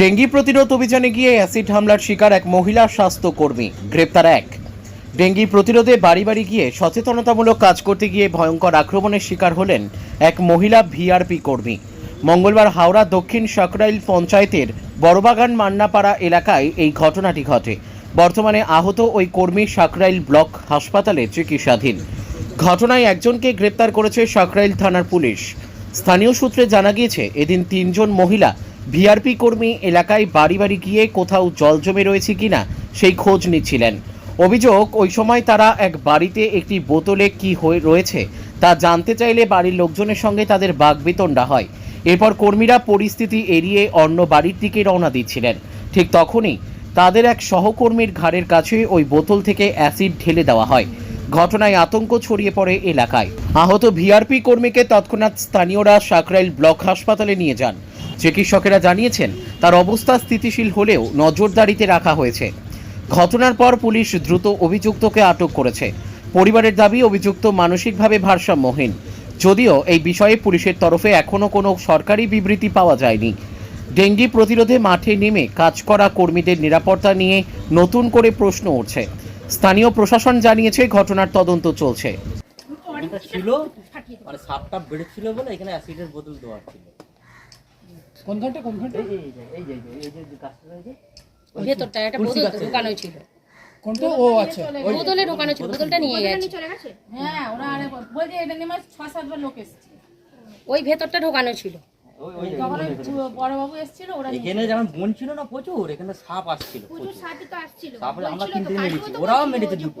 Dengue প্রতিরোধ অভিযানে গিয়ে অ্যাসিড হামলার শিকার এক মহিলা স্বাস্থ্যকর্মী, গ্রেপ্তার এক। ডেঙ্গি প্রতিরোধে বাড়ি বাড়ি গিয়ে সচেতনতামূলক কাজ করতে গিয়ে ভয়ঙ্কর আক্রমণের শিকার হলেন এক মহিলা ভিআরপি কর্মী। মঙ্গলবার হাওড়া দক্ষিণ সাকরাইল পঞ্চায়েতের বড়বাগান মান্নাপাড়া এলাকায় এই ঘটনাটি ঘটে। বর্তমানে আহত ওই কর্মী সাকরাইল ব্লক হাসপাতালে চিকিৎসাধীন। ঘটনায় একজনকে গ্রেপ্তার করেছে সাকরাইল থানার পুলিশ। স্থানীয় সূত্রে জানা গিয়েছে, এদিন তিনজন মহিলা ভিআরপি কর্মী এলাকায় বাড়ি বাড়ি গিয়ে কোথাও জল জমে রয়েছে কিনা, সেই খোঁজ নিচ্ছিলেন। অভিযোগ, ওই সময় তারা এক বাড়িতে একটি বোতলে কি হয়ে রয়েছে, তা জানতে চাইলে বাড়ির লোকজনের সঙ্গে তাদের বাগবিতণ্ডা হয়। এরপর কর্মীরা পরিস্থিতি এড়িয়ে অন্য বাড়ির দিকে রওনা দিচ্ছিলেন। ঠিক তখনই তাদের এক সহকর্মীর ঘাড়ের কাছে ওই বোতল থেকে অ্যাসিড ঢেলে দেওয়া হয়। ঘটনায় আতঙ্ক ছড়িয়ে পড়ে এলাকায়। আহত ভিআরপি কর্মীকে তৎক্ষণাৎ স্থানীয়রা সাকরাইল ব্লক হাসপাতালে নিয়ে যান। চিকিৎসকেরা জানিয়েছেন, তার অবস্থা স্থিতিশীল হলেও নজরদারিতে রাখা হয়েছে। ঘটনার পর পুলিশ দ্রুত অভিযুক্তকে আটক করেছে। পরিবারের দাবি, অভিযুক্ত মানসিকভাবে ভারসাম্যহীন। যদিও এই বিষয়ে পুলিশের তরফে এখনও কোনো সরকারি বিবৃতি পাওয়া যায়নি। ডেঙ্গি প্রতিরোধে মাঠে নেমে কাজ করা কর্মীদের নিরাপত্তা নিয়ে নতুন করে প্রশ্ন উঠছে। স্থানীয় প্রশাসন জানিয়েছে, ঘটনার তদন্ত চলছে। ছিল? মানে সাপটা বেড়েছিল বলে এখানে অ্যাসিডের বোতল দেওয়া ছিল। কোন ঘণ্টা কোন ঘণ্টা? এই যে এই যে এই যে গাছটা রয়েছে ভেতরটা একটা বোতল ঢোকানো ছিল কোনটা? ও আচ্ছা। বোতলে ঢোকানো ছিল বোতলটা নিয়ে গেছে। হ্যাঁ ওরা আরে বলছে এটা নিয়ে সাতবার লোক এসেছে। ওই ভেতরটা ঢোকানো ছিল। ওই ওই তখন ওই বড় এসেছিল ওরা নিয়ে এখানে যেমন বন ছিল না প্রচুর এখানে সাপ আসছিল প্রচুর সাথে তো আসছিল। আমরা কিনতে মেরেছি ওরাও মেরেছে দুটো